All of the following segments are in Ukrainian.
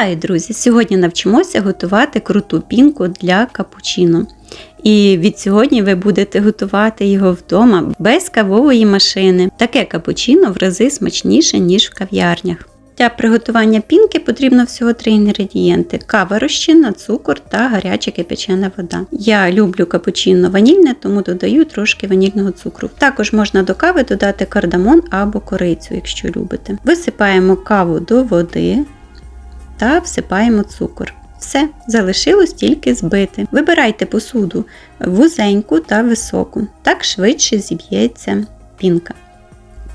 Вітаю, друзі! Сьогодні навчимося готувати круту пінку для капучино. І від сьогодні ви будете готувати його вдома без кавової машини. Таке капучино в рази смачніше, ніж в кав'ярнях. Для приготування пінки потрібно всього три інгредієнти: кава розчинна, цукор та гаряча кипячена вода. Я люблю капучино ванільне, тому додаю трошки ванільного цукру. Також можна до кави додати кардамон або корицю, якщо любите. Висипаємо каву до води та всипаємо цукор. Все, залишилось тільки збити. Вибирайте посуду вузеньку та високу, так швидше зіб'ється пінка.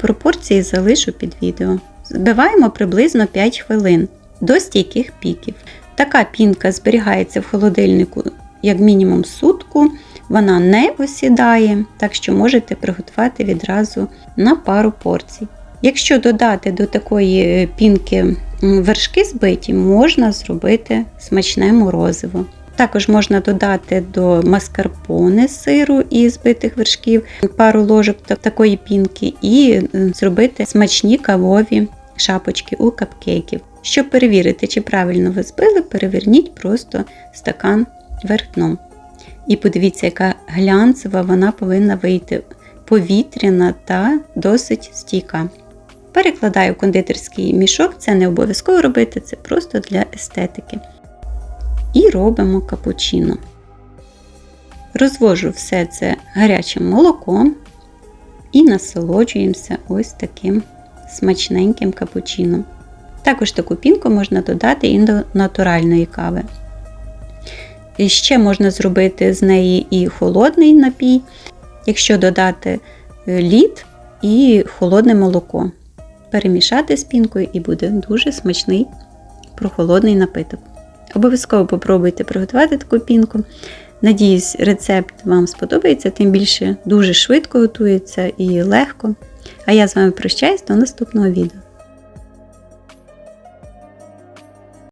Пропорції залишу під відео. Збиваємо приблизно 5 хвилин до стійких піків. Така пінка зберігається в холодильнику як мінімум сутку, вона не осідає, так що можете приготувати відразу на пару порцій. Якщо додати до такої пінки вершки збиті, можна зробити смачне морозиво. Також можна додати до маскарпоне сиру і збитих вершків пару ложок такої пінки і зробити смачні кавові шапочки у капкейків. Щоб перевірити, чи правильно ви збили, переверніть просто стакан вверх дном. І подивіться, яка глянцева вона повинна вийти повітряна та досить стійка. Перекладаю в кондитерський мішок, це не обов'язково робити, це просто для естетики. І робимо капучино. Розвожу все це гарячим молоком і насолоджуємося ось таким смачненьким капучином. Також таку пінку можна додати і до натуральної кави. І ще можна зробити з неї і холодний напій, якщо додати лід і холодне молоко. Перемішати з пінкою і буде дуже смачний прохолодний напиток. Обов'язково попробуйте приготувати таку пінку. Надіюсь, рецепт вам сподобається, тим більше дуже швидко готується і легко. А я з вами прощаюсь до наступного відео.